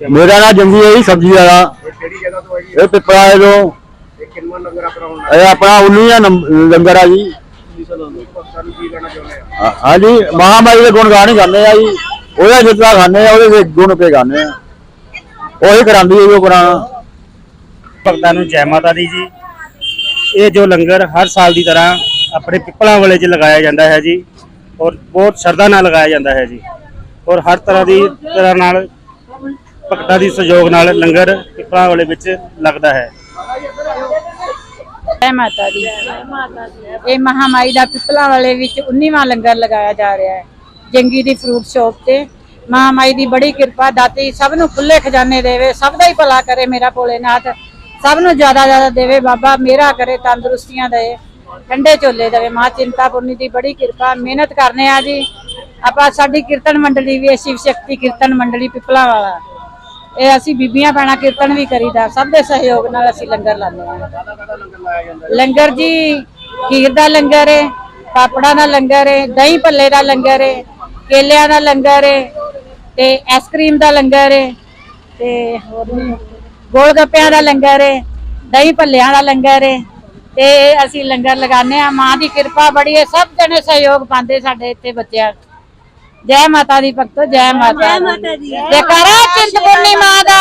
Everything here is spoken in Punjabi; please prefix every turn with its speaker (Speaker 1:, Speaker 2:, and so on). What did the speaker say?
Speaker 1: ਮੇਰਾ ਨਾਮ ਜੰਗੀ ਹੈ ਜੀ, ਸਬਜ਼ੀ ਵਾਲਾ।
Speaker 2: ਕਿਹੜੀ ਜਗ੍ਹਾ ਤੋਂ ਹੈ ਜੀ
Speaker 1: ਇਹ ਪਿੱਪਲਾ ਹੈ ਜੋ
Speaker 2: ਇਹ ਕਿੰਨਾ ਲੰਗਰ ਆਪਣਾ ਹੁਣ
Speaker 1: ਇਹ ਆਪਣਾ 19 ਨੰਬ- ਲੰਗਰ ਆ ਜੀ।
Speaker 2: ਭਗਤਾਂ ਕੀ ਕਹਿਣਾ ਚਾਹੁੰਦੇ ਆ
Speaker 1: ਹਾਂ- ਹਾਂਜੀ, ਮਹਾਮਾਰੀ ਦੇ ਗੁਣ ਗਾਣ ਗਾਣੇ ਆ ਜੀ। ਉਹਦਾ ਜਿਤਨਾ ਖਾਣੇ ਆ, ਉਹਦੇ ਦੇ ਗੁਣ ਕੇ ਗਾਣੇ ਆ। ਉਹੀ ਕਰਾਂਦੀ ਹੈ ਜੋ ਕਰਾਣਾ
Speaker 3: ਭਗਤਾਂ ਨੂੰ ਜੈ ਮਾਤਾ ਦੀ ਜੀ। ਇਹ ਜੋ ਲੰਗਰ ਹਰ ਸਾਲ ਦੀ ਤਰ੍ਹਾਂ ਆਪਣੇ ਪਿੱਪਲਾਂ ਵਾਲੇ 'ਚ ਲਗਾਇਆ ਜਾਂਦਾ ਹੈ ਜੀ। ਔਰ ਬਹੁਤ ਸ਼ਰਧਾ ਨਾਲ ਲਗਾਇਆ ਜਾਂਦਾ ਹੈ ਜੀ। ਔਰ ਹਰ ਤਰ੍ਹਾਂ ਦੀ ਤਰ੍ਹਾਂ ਨਾਲ ਭਗਤਾਂ ਦੀ ਸਹਿਯੋਗ ਨਾਲ ਲੰਗਰ ਪਿੱਪਲਾਂ ਵਾਲੇ ਵਿੱਚ ਲੱਗਦਾ ਹੈ।
Speaker 4: ਜੈ ਮਾਤਾ ਦੀ। ਇਹ ਮਹਾਮਾਈ ਦਾ ਪਿੱਪਲਾਂ ਵਾਲੇ ਵਿੱਚ 19ਵਾਂ ਲੰਗਰ ਲਗਾਇਆ ਜਾ ਰਿਹਾ ਹੈ। ਜੰਗੀ ਦੀ ਫਰੂਟ ਸ਼ਾਪ ਤੇ ਮਹਾਮਾਈ ਦੀ ਬੜੀ ਕਿਰਪਾ, ਦਾਤੀ ਸਭ ਨੂੰ ਖੁੱਲੇ ਖਜ਼ਾਨੇ ਦੇਵੇ, ਸਭ ਦਾ ਹੀ ਭਲਾ ਕਰੇ ਮੇਰਾ ਭੋਲੇਨਾਥ। ਸਭ ਨੂੰ ਜ਼ਿਆਦਾ ਜ਼ਿਆਦਾ ਦੇਵੇ, ਬਾਬਾ ਮੇਰਾ ਕਰੇ, ਤੰਦਰੁਸਤੀਆਂ ਦੇ ਠੰਡੇ ਝੋਲੇ ਦੇਵੇ। ਮਾਂ ਚਿੰਤਾਪੁਰਨੀ ਦੀ ਬੜੀ ਕਿਰਪਾ, ਮਿਹਨਤ ਕਰਨੇ ਆ ਜੀ। ਆਪਾਂ ਸਾਡੀ ਕੀਰਤਨ ਮੰਡਲੀ ਵੀ ਹੈ, ਸ਼ਿਵ ਸ਼ਕਤੀ ਕੀਰਤਨ ਮੰਡਲੀ ਪਿੱਪਲਾਂ ਵਾਲਾ। ਇਹ ਅਸੀਂ ਬੀਬੀਆਂ ਭੈਣਾਂ ਕੀਰਤਨ ਵੀ ਕਰੀਦਾ, ਸਭ ਦੇ ਸਹਿਯੋਗ ਨਾਲ ਅਸੀਂ ਲੰਗਰ ਲਾਉਂਦੇ ਹਾਂ। ਲੰਗਰ ਜੀ, ਖੀਰ ਦਾ ਲੰਗਰ ਹੈ ਪਾਪੜਾਂ ਦਾ ਲੰਗਰ ਹੈ ਦਹੀਂ ਭੱਲੇ ਦਾ ਲੰਗਰ ਹੈ ਕੇਲਿਆਂ ਦਾ ਲੰਗਰ ਹੈ ਤੇ ਆਈਸਕ੍ਰੀਮ ਦਾ ਲੰਗਰ ਹੈ ਤੇ ਹੋਰ ਗੋਲ ਗੱਪਿਆਂ ਦਾ ਲੰਗਰ ਹੈ ਦਹੀਂ ਭੱਲਿਆਂ ਦਾ ਲੰਗਰ ਹੈ ਤੇ ਅਸੀਂ ਲੰਗਰ ਲਗਾਉਂਦੇ ਆ ਮਾਂ ਦੀ ਕਿਰਪਾ ਬੜੀ ਹੈ ਸਭ ਜਣੇ ਸਹਿਯੋਗ ਪਾਉਂਦੇ ਸਾਡੇ ਇੱਥੇ ਬੱਚਿਆਂ ਜੈ ਮਾਤਾ ਦੀ ਭਗਤੋ ਜੈ ਮਾਤਾ ਦੀ। ਜੈ ਕਰਾ ਚਿੰਤਪੁਰਨੀ ਮਾਂ ਦਾ